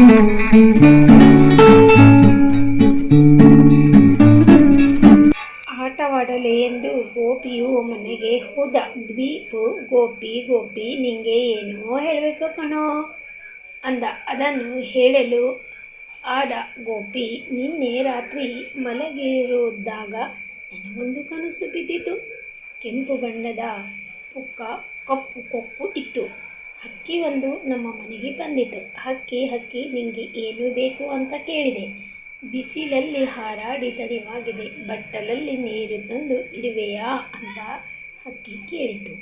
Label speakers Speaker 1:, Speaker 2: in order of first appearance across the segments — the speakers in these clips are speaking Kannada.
Speaker 1: ಆಟವಾಡಲು ಎಂದು ಗೋಪಿಯು ಮನೆಗೆ ಹೋದ. ದ್ವೀಪು ಗೋಪಿ ಗೋಪಿ, ನಿಂಗೆ ಏನೋ ಹೇಳಬೇಕು ಕಣೋ ಅಂದ. ಅದನ್ನು ಹೇಳಲು ಆದ ಗೋಪಿ, ನಿನ್ನೆ ರಾತ್ರಿ ಮಲಗಿರುವಾಗ ನನಗೊಂದು ಕನಸು ಬಿದ್ದಿತು. ಕೆಂಪು ಬಣ್ಣದ ಪುಕ್ಕ, ಕಪ್ಪು ಕೊಕ್ಕು ಇತ್ತು. ಹಕ್ಕಿ ಒಂದು ನಮ್ಮ ಮನೆಗೆ ಬಂದಿತು. ಹಕ್ಕಿ ಹಕ್ಕಿ ನಿಮಗೆ ಏನು ಬೇಕು ಅಂತ ಕೇಳಿದೆ. ಬಿಸಿಲಲ್ಲಿ ಹಾರಾಡಿ ದಣಿವಾಗಿದೆ. ಬಟ್ಟಲಲ್ಲಿ ನೀರು ತಂದು ಇಡುವೆಯಾ ಅಂತ ಹಕ್ಕಿ ಕೇಳಿತು.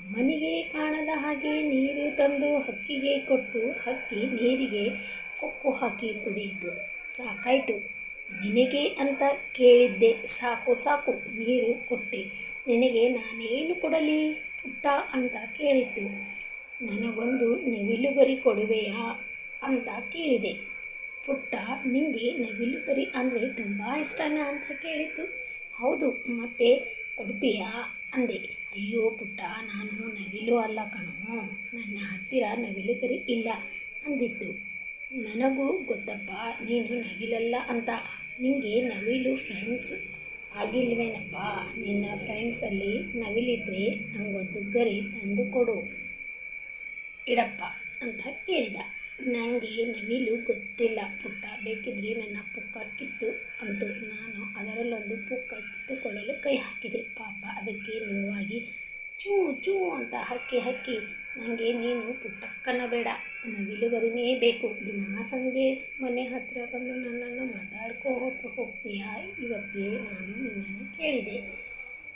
Speaker 1: ಅಮ್ಮನಿಗೆ ಕಾಣದ ಹಾಗೆ ನೀರು ತಂದು ಹಕ್ಕಿಗೆ ಕೊಟ್ಟು ಹಕ್ಕಿ ನೀರಿಗೆ ಕೊಕ್ಕು ಹಾಕಿ ಕುಡಿಯಿತು. ಸಾಕಾಯಿತು. ನಿನಗೆ ಅಂತ ಕೇಳಿದ್ದೆ. ಸಾಕು ಸಾಕು, ನೀರು ಕೊಟ್ಟೆ. ನಿನಗೆ ನಾನೇನು ಕೊಡಲಿ ಪುಟ್ಟ ಅಂತ ಕೇಳಿತು ನನಗೊಂದು ನವಿಲುಗರಿ ಕೊಡುವೆಯಾ ಅಂತ ಕೇಳಿದೆ. ಪುಟ್ಟ ನಿಮಗೆ ನವಿಲುಗರಿ ಅಂದರೆ ತುಂಬ ಇಷ್ಟನಾ ಅಂತ ಕೇಳಿತು. ಹೌದು, ಮತ್ತೆ ಕೊಡ್ತೀಯಾ ಅಂದೆ. ಅಯ್ಯೋ ಪುಟ್ಟ, ನಾನು ನವಿಲು ಅಲ್ಲ ಕಣೋ. ನನ್ನ ಹತ್ತಿರ ನವಿಲುಗರಿ ಇಲ್ಲ ಅಂದಿತ್ತು. ನನಗೂ ಗೊತ್ತಪ್ಪ, ನೀನು ನವಿಲಲ್ಲ ಅಂತ. ನಿಮಗೆ ನವಿಲು ಫ್ರೆಂಡ್ಸ್ ಆಗಿಲ್ವೇನಪ್ಪ? ನಿನ್ನ ಫ್ರೆಂಡ್ಸಲ್ಲಿ ನವಿಲಿದ್ರೆ ನನಗೊಂದು ಗರಿ ತಂದು ಕೊಡು. ಇಡಪ್ಪ ಅಂತ ಕೇಳಿದ. ನನಗೆ ನವಿಲು ಗೊತ್ತಿಲ್ಲ ಪುಟ್ಟ. ಬೇಕಿದ್ರೆ ನನ್ನ ಪುಕ್ಕ ಕಿತ್ತು ಅಂತು ನಾನು ಅದರಲ್ಲೊಂದು ಪುಕ್ಕ ಕಿತ್ತುಕೊಳ್ಳಲು ಕೈ ಹಾಕಿದೆ. ಪಾಪ, ಅದಕ್ಕೆ ನೋವಾಗಿ ಚೂ ಚೂ ಅಂತ ಹಕ್ಕಿ ಹಕ್ಕಿ ನನಗೆ ನೀನು ಪುಟ್ಟಕ್ಕನ ಬೇಡ ನವಿಲುಗರಿನೇ ಬೇಕು. ದಿನ ಸಂಜೆ ಮನೆ ಹತ್ತಿರ ಬಂದು ನನ್ನನ್ನು ಮಾತಾಡ್ಕೋ ಹೋಗ್ತೀಯಾ? ಇವತ್ತೇ ನಾನು ನಿನ್ನನ್ನು ಕೇಳಿದೆ.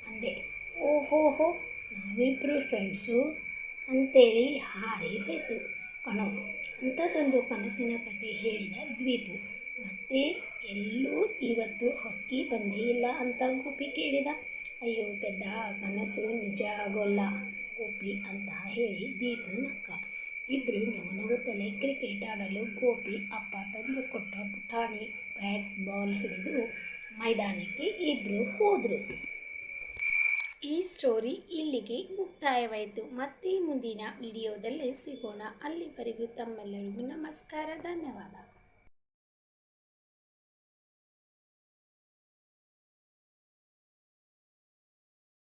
Speaker 1: ಅಂದೆ. ಓಹೋಹೋ ನಾವಿಬ್ಬರು ಫ್ರೆಂಡ್ಸು ಅಂತೇಳಿ ಹಾರಿ ಹೋಯಿತು ಕಣೋ ಅಂಥದ್ದೊಂದು ಕನಸಿನ ಕತೆ ಹೇಳಿದ ದ್ವೀಪು. ಮತ್ತೆ ಎಲ್ಲೂ ಇವತ್ತು ಹಕ್ಕಿ ಬಂದೇ ಇಲ್ಲ ಅಂತ ಗೋಪಿ ಕೇಳಿದ. ಅಯ್ಯೋ ಪೆದ್ದ, ಕನಸು ನಿಜ ಆಗೋಲ್ಲ ಗೋಪಿ ಅಂತ ಹೇಳಿ ದೀಪು ನಕ್ಕ. ಇಬ್ಬರು ನಗುನಗುತ್ತಲೇ ಕ್ರಿಕೆಟ್ ಆಡಲು ಗೋಪಿ ಅಪ್ಪ ತಂದು ಕೊಟ್ಟ ಪುಟಾಣಿ ಬ್ಯಾಟ್ ಬಾಲ್ ಹಿಡಿದು ಮೈದಾನಕ್ಕೆ ಇಬ್ಬರು ಹೋದರು. ಈ ಸ್ಟೋರಿ ಇಲ್ಲಿಗೆ ಮುಕ್ತಾಯವಾಯಿತು. ಮತ್ತೆ ಮುಂದಿನ ವಿಡಿಯೋದಲ್ಲಿ ಸಿಗೋಣ. ಅಲ್ಲಿವರೆಗೂ ತಮ್ಮೆಲ್ಲರಿಗೂ ನಮಸ್ಕಾರ. ಧನ್ಯವಾದ.